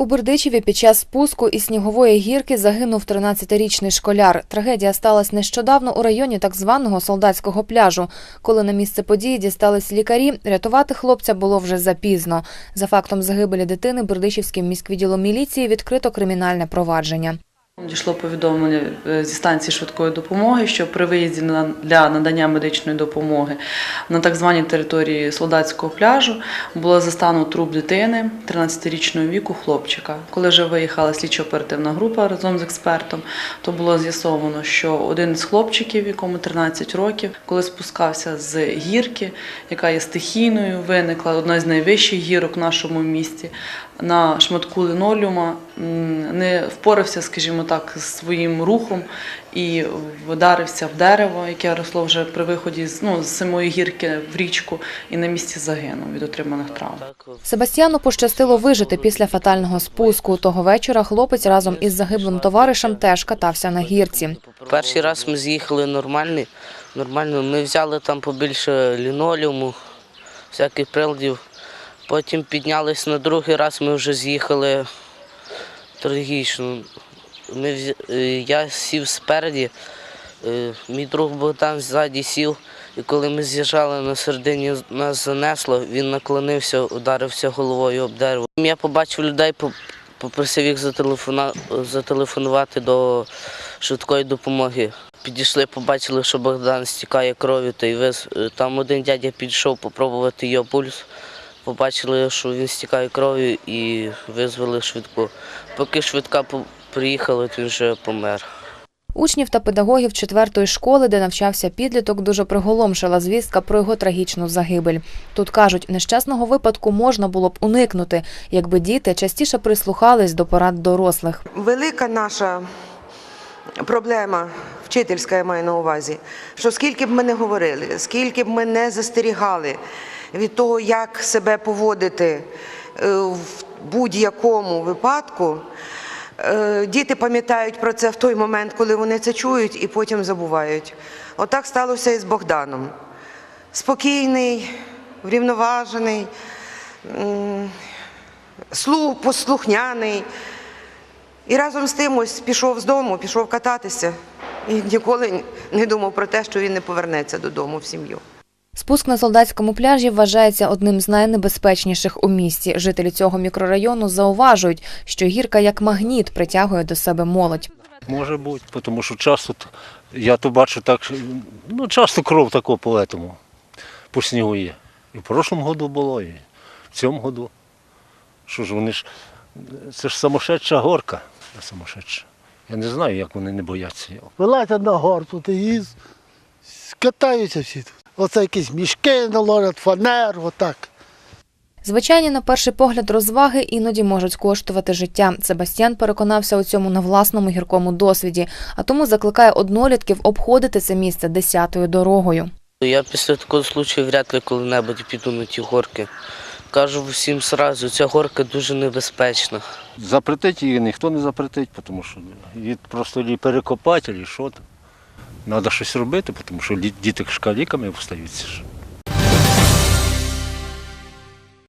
У Бердичеві під час спуску із снігової гірки загинув 13-річний школяр. Трагедія сталася нещодавно у районі так званого солдатського пляжу. Коли на місце події дістались лікарі, рятувати хлопця було вже запізно. За фактом загибелі дитини Бердичівським міськвідділом міліції відкрито кримінальне провадження. Дійшло повідомлення е, зі станції швидкої допомоги, що при виїзді для надання медичної допомоги на так званій території солдатського пляжу було застану труп дитини 13-річного віку хлопчика. Коли вже виїхала слідчо-оперативна група разом з експертом, то було з'ясовано, що один з хлопчиків, якому 13 років, коли спускався з гірки, яка є стихійною, виникла одна з найвищих гірок в нашому місті. На шматку линолеума не впорався, скажімо так, з своїм рухом і вдарився в дерево, яке росло вже при виході з ну, з самої гірки в річку, і на місці загинув від отриманих травм. Себастьяну пощастило вижити після фатального спуску. Того вечора хлопець разом із загиблим товаришем теж катався на гірці. Перший раз ми з'їхали нормальні, нормально. Ми взяли там побільше лінолеуму, всяких приладів. Потім піднялись на другий раз, ми вже з'їхали трагічно. Ми, е, я сів спереді, е, мій друг Богдан ззаді сів, і коли ми з'їжджали на середині, нас занесло, він наклонився, ударився головою об дерево. Я побачив людей, попросив їх зателефонувати до швидкої допомоги. Підійшли, побачили, що Богдан стікає кров'ю, та й виз... е, там один дядя підійшов попробувати його пульс. Побачили, що він стікає кров'ю і визвали швидку. Поки швидка приїхала, то він вже помер. Учнів та педагогів четвертої школи, де навчався підліток, дуже приголомшила звістка про його трагічну загибель. Тут кажуть, нещасного випадку можна було б уникнути, якби діти частіше прислухались до порад дорослих. Велика наша проблема, вчительська я маю на увазі, що скільки б ми не говорили, скільки б ми не застерігали від того, як себе поводити е, в будь-якому випадку, е, діти пам'ятають про це в той момент, коли вони це чують, і потім забувають. Отак сталося і з Богданом. Спокійний, врівноважений, послухняний. І разом з тим ось пішов з дому, пішов кататися і ніколи не думав про те, що він не повернеться додому в сім'ю. Спуск на солдатському пляжі вважається одним з найнебезпечніших у місті. Жителі цього мікрорайону зауважують, що гірка як магніт притягує до себе молодь. Може бути, тому що часто я то бачу так, ну часто кров такого по этому, по снігу є. І в прошлому году було, і в цьому году. Що ж вони ж, це ж самошедша горка, самошедша. Я не знаю, як вони не бояться його. Вилазять на гор тут і їз, катаються всі тут. Оце якісь мішки наложать, фанер, отак. Звичайні, на перший погляд, розваги іноді можуть коштувати життя. Себастьян переконався у цьому на власному гіркому досвіді, а тому закликає однолітків обходити це місце десятою дорогою. Я після такого случаю вряд ли коли-небудь піду на ті горки. Кажу всім сразу, ця горка дуже небезпечна. Запретить її ніхто не запретить, тому що її просто перекопати, або що там. Треба щось робити, тому що діти шкаліками встаються.